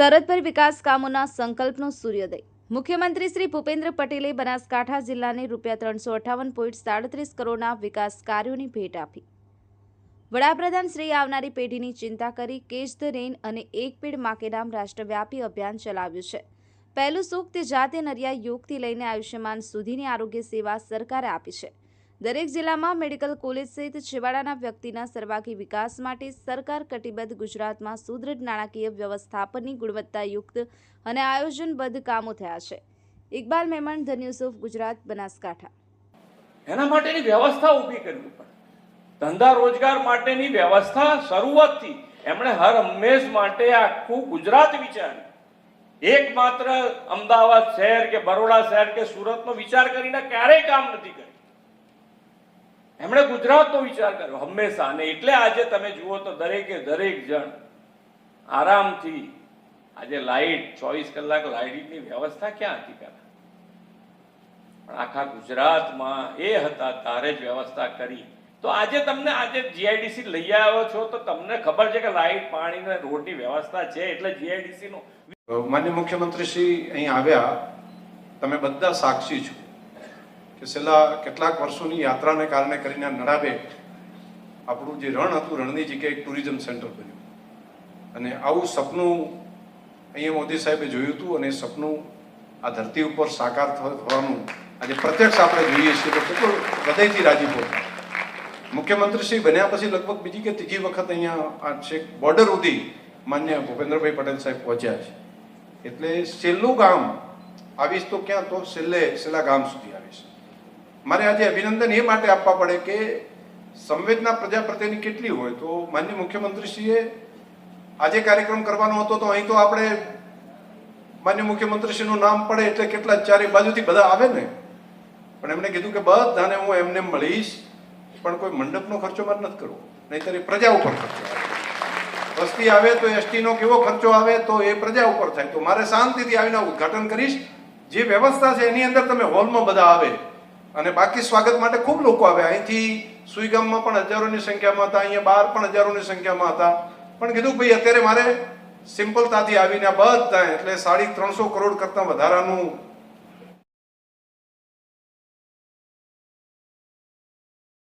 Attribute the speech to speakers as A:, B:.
A: સરહદ વિકાસ કામોના સંકલ્પનો સૂર્યોદય. મુખ્યમંત્રી શ્રી ભૂપેન્દ્ર પટેલે બનાસકાંઠા જિલ્લાને રૂપિયા ત્રણસો અઠ્ઠાવન પોઈન્ટ સાડત્રીસ કરોડના વિકાસ કાર્યોની ભેટ આપી. વડાપ્રધાન શ્રી આવનારી પેઢીની ચિંતા કરી કેચ ધ રેન અને એક પેડ માકે નામ રાષ્ટ્રવ્યાપી અભિયાન ચલાવ્યું છે. પહેલું સુખ તે જાતે નરિયા યોગથી લઈને આયુષ્યમાન સુધીની આરોગ્ય સેવા સરકારે આપી છે. દરેક જિલ્લામાં મેડિકલ કોલેજ સહિત છેવાડાના વ્યક્તિના સર્વાંગી વિકાસ માટે સરકાર કટિબદ્ધ ગુજરાતમાં સુદૃઢ નાણાકીય વ્યવસ્થાપનની ગુણવત્તાયુક્ત અને આયોજનબદ્ધ કામો થયા છે. Iqbal Memon, the news of Gujarat, Banaskantha.
B: એના માટેની વ્યવસ્થા ઊભી કરવી પડે. ધંધા રોજગાર માટેની વ્યવસ્થા શરૂઆતથી એમણે હર હંમેશ માટે આખું ગુજરાત વિચાર્યું. એકમાત્ર અમદાવાદ શહેર કે બરોડા શહેર કે સુરતનો વિચાર કરીને ક્યારેય કામ નથી કર્યું. એમણે ગુજરાતનો વિચાર કર્યો, હંમેશા. અને એટલે આજે તમે જુઓ તો દરેકે દરેક જણ આરામથી, આજે લાઇટ, ચોવીસ કલાક લાઇટની વ્યવસ્થા ક્યાં હતી પહેલા? પણ આખા ગુજરાતમાં એ હતા, તારે જ વ્યવસ્થા કરી. તો આજે તમને, આજે જીઆઈડીસી લઈ આવ્યો છો તો તમને ખબર છે કે લાઇટ, પાણી ને રોડની વ્યવસ્થા છે એટલે જીઆઈડીસી નું
C: માન્ય મુખ્યમંત્રી શ્રી અહીં આવ્યા, તમે બધા સાક્ષી છો. કે છેલ્લા કેટલાક વર્ષોની યાત્રાને કારણે કરીને નડાબે આપણું જે રણ હતું, રણની જગ્યાએ એક ટુરિઝમ સેન્ટર બન્યું. અને આવું સપનું અહીંયા મોદી સાહેબે જોયું હતું અને સપનું આ ધરતી ઉપર સાકાર થવાનું આજે પ્રત્યક્ષ આપણે જોઈએ છીએ તો કેટલો હૃદયથી રાજીપો મુખ્યમંત્રી શ્રી બન્યા પછી લગભગ બીજી કે ત્રીજી વખત અહીંયા આ છેક બોર્ડર સુધી માન્ય ભૂપેન્દ્રભાઈ પટેલ સાહેબ પહોંચ્યા છે. એટલે છેલ્લું ગામ આવીશ તો ક્યાં? તો છેલ્લે છેલ્લા ગામ સુધી આવીશ. મારે આજે અભિનંદન એ માટે આપવા પડે કે સંવેદના પ્રજા પ્રત્યેની કેટલી હોય તો માન્ય મુખ્યમંત્રીશ્રીએ આજે કાર્યક્રમ કરવાનો હતો તો અહીં તો આપણે માન્ય મુખ્યમંત્રીશ્રીનું નામ પડે એટલે કેટલા ચારે બાજુથી બધા આવે ને. પણ એમણે કીધું કે બધાને હું એમને મળીશ, પણ કોઈ મંડપનો ખર્ચો મારે નથી કરવો. નહીંતર એ પ્રજા ઉપર ખર્ચો વસ્તી આવે તો એસટીનો કેવો ખર્ચો આવે તો એ પ્રજા ઉપર થાય. તો મારે શાંતિથી આવીને ઉદ્ઘાટન કરીશ. જે વ્યવસ્થા છે એની અંદર તમે હોલમાં બધા આવે. અને બાકી સ્વાગત માટે ખૂબ લોકો આવે અહીંથી સુઈગામમાં પણ હજારોની સંખ્યામાં હતા, અહીંયા બહાર પણ હજારોની સંખ્યામાં હતા. પણ કીધું ભાઈ, અત્યારે મારે સિમ્પલતાથી આવીને બધા એટલે સાડી ત્રણસો કરોડ કરતાં વધારાનું